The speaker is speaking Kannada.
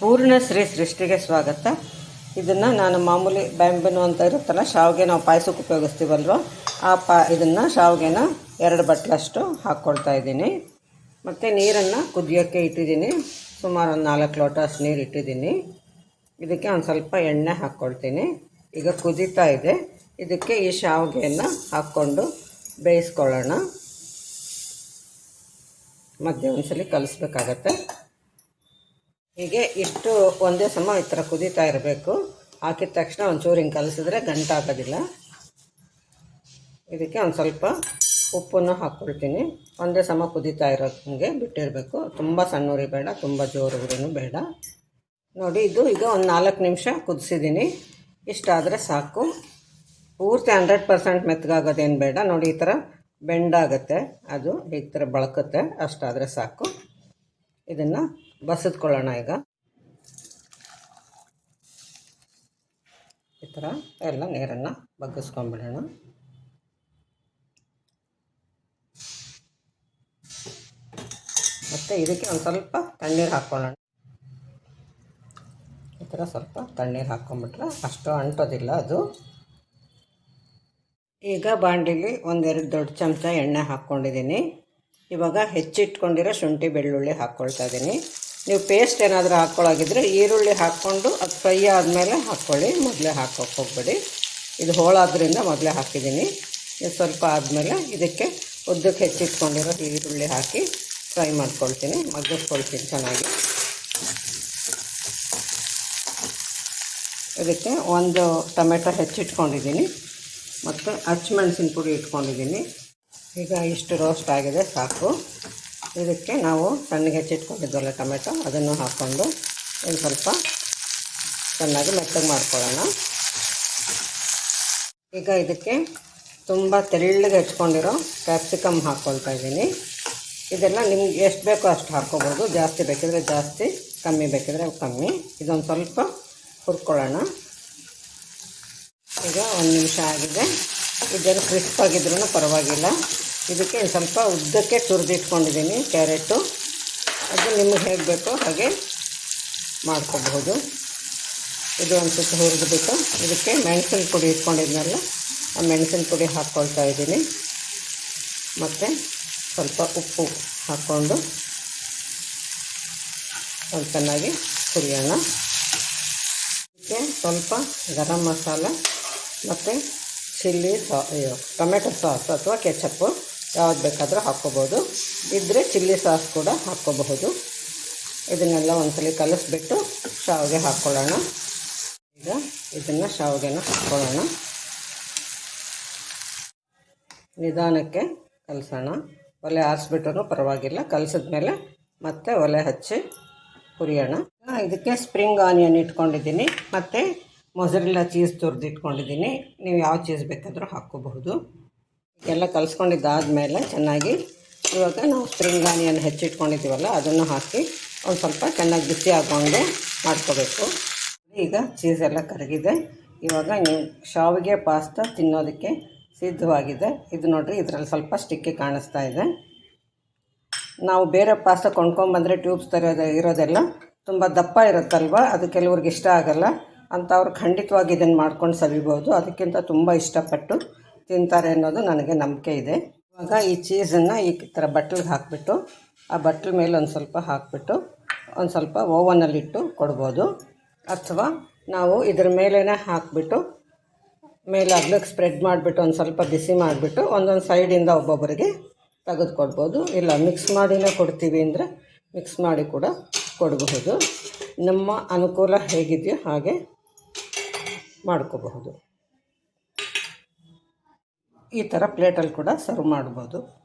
ಪೂರ್ಣ ಶ್ರೀ ಸೃಷ್ಟಿಗೆ ಸ್ವಾಗತ. ಇದನ್ನು ನಾನು ಮಾಮೂಲಿ ಬ್ಯಾಂಬನು ಅಂತ ಇರುತ್ತಲ್ಲ, ಶಾವಿಗೆ ನಾವು ಪಾಯಸಕ್ಕೆ ಉಪಯೋಗಿಸ್ತೀವಲ್ವ? ಆ ಪಾ, ಇದನ್ನು ಶಾವಿಗೆನ ಎರಡು ಬಟ್ಲಷ್ಟು ಹಾಕ್ಕೊಳ್ತಾ ಇದ್ದೀನಿ. ಮತ್ತು ನೀರನ್ನು ಕುದಿಯೋಕ್ಕೆ ಇಟ್ಟಿದ್ದೀನಿ. ಸುಮಾರು ಒಂದು ನಾಲ್ಕು ಲೋಟ ಅಷ್ಟು ನೀರು ಇಟ್ಟಿದ್ದೀನಿ. ಇದಕ್ಕೆ ಒಂದು ಸ್ವಲ್ಪ ಎಣ್ಣೆ ಹಾಕ್ಕೊಳ್ತೀನಿ ಈಗ ಕುದೀತಾ ಇದೆ. ಇದಕ್ಕೆ ಈ ಶಾವಿಗೆಯನ್ನು ಹಾಕ್ಕೊಂಡು ಬೇಯಿಸ್ಕೊಳ್ಳೋಣ. ಮಧ್ಯೆ ಒಂದ್ಸಲಿ ಕಲಿಸ್ಬೇಕಾಗತ್ತೆ. ಹೀಗೆ ಇಷ್ಟು ಒಂದೇ ಸಮ ಈ ಥರ ಕುದೀತಾ ಇರಬೇಕು. ಹಾಕಿದ ತಕ್ಷಣ ಒಂಚೂರು ಹಿಂಗೆ ಕಲಸಿದ್ರೆ ಗಂಟಾಗೋದಿಲ್ಲ ಇದಕ್ಕೆ ಒಂದು ಸ್ವಲ್ಪ ಉಪ್ಪನ್ನು ಹಾಕ್ಕೊಳ್ತೀನಿ ಒಂದೇ ಸಮ ಕುದೀತಾ ಇರೋಂಗೆ ಬಿಟ್ಟಿರಬೇಕು. ತುಂಬ ಸಣ್ಣ ಉರಿ ಬೇಡ, ತುಂಬ ಜೋರು ಬೇಡ. ನೋಡಿ, ಇದು ಈಗ ಒಂದು ನಾಲ್ಕು ನಿಮಿಷ ಕುದಿಸಿದ್ದೀನಿ ಇಷ್ಟಾದರೆ ಸಾಕು. ಪೂರ್ತಿ ಹಂಡ್ರೆಡ್ ಪರ್ಸೆಂಟ್ ಮೆತ್ತಗಾಗೋದೇನು ಬೇಡ. ನೋಡಿ, ಈ ಥರ ಬೆಂಡಾಗುತ್ತೆ ಅದು ಈ ಥರ ಬಳಕುತ್ತೆ. ಅಷ್ಟಾದರೆ ಸಾಕು. ಇದನ್ನು ಬಸಿದ್ಕೊಳ್ಳೋಣ ಈಗ. ಈ ಥರ ಎಲ್ಲ ನೀರನ್ನು ಬಗ್ಗಿಸ್ಕೊಂಡ್ಬಿಡೋಣ. ಮತ್ತು ಇದಕ್ಕೆ ಒಂದು ಸ್ವಲ್ಪ ತಣ್ಣೀರು ಹಾಕ್ಕೊಳ್ಳೋಣ. ಈ ಥರ ಸ್ವಲ್ಪ ತಣ್ಣೀರು ಹಾಕ್ಕೊಂಬಿಟ್ರೆ ಅಷ್ಟು ಅಂಟೋದಿಲ್ಲ ಅದು. ಈಗ ಬಾಂಡಿಲಿ ಒಂದೆರಡು ದೊಡ್ಡ ಚಮಚ ಎಣ್ಣೆ ಹಾಕ್ಕೊಂಡಿದ್ದೀನಿ. ಇವಾಗ ಹೆಚ್ಚಿಟ್ಕೊಂಡಿರೋ ಶುಂಠಿ ಬೆಳ್ಳುಳ್ಳಿ ಹಾಕ್ಕೊಳ್ತಾ ಇದ್ದೀನಿ. ನೀವು ಪೇಸ್ಟ್ ಏನಾದರೂ ಹಾಕ್ಕೊಳ್ಳೋಗಿದ್ರೆ ಈರುಳ್ಳಿ ಹಾಕ್ಕೊಂಡು ಅದು ಫ್ರೈ ಆದಮೇಲೆ ಹಾಕ್ಕೊಳ್ಳಿ. ಮೊದಲೇ ಹಾಕೋಕೆ ಹೋಗ್ಬೇಡಿ. ಇದು ಹೋಳಾದ್ರಿಂದ ಮೊದಲೇ ಹಾಕಿದ್ದೀನಿ. ಇದು ಸ್ವಲ್ಪ ಆದಮೇಲೆ ಇದಕ್ಕೆ ಉದ್ದಕ್ಕೆ ಹೆಚ್ಚಿಟ್ಕೊಂಡಿರೋ ಈರುಳ್ಳಿ ಹಾಕಿ ಫ್ರೈ ಮಾಡ್ಕೊಳ್ತೀನಿ. ಮಗ್ಗಿಸ್ಕೊಳ್ತೀನಿ ಚೆನ್ನಾಗಿ. ಇದಕ್ಕೆ ಒಂದು ಟೊಮೆಟೊ ಹೆಚ್ಚಿಟ್ಕೊಂಡಿದ್ದೀನಿ. ಮತ್ತು ಮೆಣಸಿನ ಪುಡಿ ಇಟ್ಕೊಂಡಿದ್ದೀನಿ. ಈಗ ಇಷ್ಟು ರೋಸ್ಟ್ ಆಗಿದೆ, ಸಾಕು. ಇದಕ್ಕೆ ನಾವು ಸಣ್ಣಗೆ ಹೆಚ್ಚಿಟ್ಕೊಂಡಿದ್ವಲ್ಲ ಟೊಮೆಟೊ, ಅದನ್ನು ಹಾಕ್ಕೊಂಡು ಒಂದು ಸ್ವಲ್ಪ ಚೆನ್ನಾಗಿ ಮೆತ್ತಗೆ ಮಾಡ್ಕೊಳ್ಳೋಣ. ಈಗ ಇದಕ್ಕೆ ತುಂಬ ತೆಳ್ಳಗೆ ಹೆಚ್ಕೊಂಡಿರೋ ಕ್ಯಾಪ್ಸಿಕಮ್ ಹಾಕ್ಕೊಳ್ತಾ ಇದ್ದೀನಿ. ಇದೆಲ್ಲ ನಿಮ್ಗೆ ಎಷ್ಟು ಬೇಕೋ ಅಷ್ಟು ಹಾಕ್ಕೋಬೋದು. ಜಾಸ್ತಿ ಬೇಕಿದ್ರೆ ಜಾಸ್ತಿ, ಕಮ್ಮಿ ಬೇಕಿದ್ರೆ ಕಮ್ಮಿ. ಇದೊಂದು ಸ್ವಲ್ಪ ಹುರ್ಕೊಳ್ಳೋಣ. ಈಗ ಒಂದು ನಿಮಿಷ ಆಗಿದೆ. ಇದೇನು ಕ್ರಿಸ್ಪ್ ಆಗಿದ್ರೂ ಪರವಾಗಿಲ್ಲ. ಇದಕ್ಕೆ ಸ್ವಲ್ಪ ಉದ್ದಕ್ಕೆ ತುರಿದಿಟ್ಕೊಂಡಿದ್ದೀನಿ ಕ್ಯಾರೆಟು. ಅದು ನಿಮಗೆ ಹೇಗೆ ಬೇಕೋ ಹಾಗೆ ಮಾಡ್ಕೋಬಹುದು. ಇದು ಒಂದು ಸುತ್ತ ಹುರಿದ್ಬಿಟ್ಟು. ಇದಕ್ಕೆ ಮೆಣಸಿನ ಪುಡಿ ಇಟ್ಕೊಂಡಿದ್ನಲ್ಲ, ಆ ಮೆಣಸಿನ ಪುಡಿ ಹಾಕ್ಕೊಳ್ತಾ ಇದ್ದೀನಿ. ಮತ್ತು ಸ್ವಲ್ಪ ಉಪ್ಪು ಹಾಕ್ಕೊಂಡು ಅದು ಚೆನ್ನಾಗಿ ಹುರಿಯೋಣ. ಇದಕ್ಕೆ ಸ್ವಲ್ಪ ಗರಂ ಮಸಾಲ ಮತ್ತು ಚಿಲ್ಲಿ ಸಾ ಟೊಮೆಟೊ ಸಾಸ್ ಅಥವಾ ಕೆಚಪ್ಪು ಯಾವ್ದು ಬೇಕಾದರೂ ಹಾಕ್ಕೋಬೋದು. ಇದ್ದರೆ ಚಿಲ್ಲಿ ಸಾಸ್ ಕೂಡ ಹಾಕ್ಕೋಬಹುದು. ಇದನ್ನೆಲ್ಲ ಒಂದ್ಸಲಿ ಕಲಿಸ್ಬಿಟ್ಟು ಶಾವಿಗೆ ಹಾಕ್ಕೊಳ್ಳೋಣ. ಈಗ ಇದನ್ನು ಶಾವಿಗೆನ ಹಾಕ್ಕೊಳ್ಳೋಣ. ನಿಧಾನಕ್ಕೆ ಕಲಸೋಣ. ಒಲೆ ಆರಿಸ್ಬಿಟ್ರೂ ಪರವಾಗಿಲ್ಲ. ಕಲಸಿದ್ಮೇಲೆ ಮತ್ತೆ ಒಲೆ ಹಚ್ಚಿ ಹುರಿಯೋಣ. ಇದಕ್ಕೆ ಸ್ಪ್ರಿಂಗ್ ಆನಿಯನ್ ಇಟ್ಕೊಂಡಿದ್ದೀನಿ. ಮತ್ತು ಮೊಸರೆಲ್ಲ ಚೀಸ್ ತುರಿದು ಇಟ್ಕೊಂಡಿದ್ದೀನಿ. ನೀವು ಯಾವ ಚೀಸ್ ಬೇಕಾದರೂ ಹಾಕ್ಕೋಬಹುದು. ಎಲ್ಲ ಕಲಿಸ್ಕೊಂಡಿದ್ದಾದಮೇಲೆ ಚೆನ್ನಾಗಿ ಇವಾಗ ನಾವು ಸ್ಪ್ರಿಂಗ್ ಆನಿಯನ್ ಹೆಚ್ಚಿಟ್ಕೊಂಡಿದ್ದೀವಲ್ಲ, ಅದನ್ನು ಹಾಕಿ ಒಂದು ಸ್ವಲ್ಪ ಚೆನ್ನಾಗಿ ಬಿಸಿ ಆಗುವಂಗೆ ಮಾಡ್ಕೋಬೇಕು. ಈಗ ಚೀಸ್ ಎಲ್ಲ ಕರಗಿದೆ. ಇವಾಗ ನೀವು ಶಾವಿಗೆ ಪಾಸ್ತಾ ತಿನ್ನೋದಕ್ಕೆ ಸಿದ್ಧವಾಗಿದೆ. ಇದು ನೋಡಿರಿ, ಇದರಲ್ಲಿ ಸ್ವಲ್ಪ ಸ್ಟಿಕ್ಕಿ ಕಾಣಿಸ್ತಾ ಇದೆ. ನಾವು ಬೇರೆ ಪಾಸ್ತಾ ಕೊಂಡ್ಕೊಂಬಂದರೆ ಟ್ಯೂಬ್ಸ್ ತರೋದು ಇರೋದೆಲ್ಲ ತುಂಬ ದಪ್ಪ ಇರುತ್ತಲ್ವ? ಅದು ಕೆಲವ್ರಿಗೆ ಇಷ್ಟ ಆಗಲ್ಲ. ಅಂಥವ್ರು ಖಂಡಿತವಾಗಿ ಇದನ್ನು ಮಾಡ್ಕೊಂಡು ಸವಿಬೋದು. ಅದಕ್ಕಿಂತ ತುಂಬ ಇಷ್ಟಪಟ್ಟು ತಿಂತಾರೆ ಅನ್ನೋದು ನನಗೆ ನಂಬಿಕೆ ಇದೆ. ಇವಾಗ ಈ ಚೀಸನ್ನು ಈ ಥರ ಬಟ್ಲಿಗೆ ಹಾಕಿಬಿಟ್ಟು, ಆ ಬಟ್ಲ ಮೇಲೆ ಒಂದು ಸ್ವಲ್ಪ ಹಾಕಿಬಿಟ್ಟು, ಒಂದು ಸ್ವಲ್ಪ ಓವನಲ್ಲಿಟ್ಟು ಕೊಡ್ಬೋದು. ಅಥವಾ ನಾವು ಇದ್ರ ಮೇಲೇ ಹಾಕಿಬಿಟ್ಟು ಮೇಲೆ ಅಗ್ಲಕ್ಕೆ ಸ್ಪ್ರೆಡ್ ಮಾಡಿಬಿಟ್ಟು ಒಂದು ಸ್ವಲ್ಪ ಬಿಸಿ ಮಾಡಿಬಿಟ್ಟು ಒಂದೊಂದು ಸೈಡಿಂದ ಒಬ್ಬೊಬ್ಬರಿಗೆ ತೆಗೆದುಕೊಡ್ಬೋದು ಇಲ್ಲ, ಮಿಕ್ಸ್ ಮಾಡಿನೇ ಕೊಡ್ತೀವಿ ಅಂದರೆ ಮಿಕ್ಸ್ ಮಾಡಿ ಕೂಡ ಕೊಡಬಹುದು. ನಮ್ಮ ಅನುಕೂಲ ಹೇಗಿದೆಯೋ ಹಾಗೆ ಮಾಡ್ಕೋಬಹುದು. ಈ ಥರ ಪ್ಲೇಟಲ್ಲಿ ಕೂಡ ಸರ್ವ್ ಮಾಡ್ಬೋದು.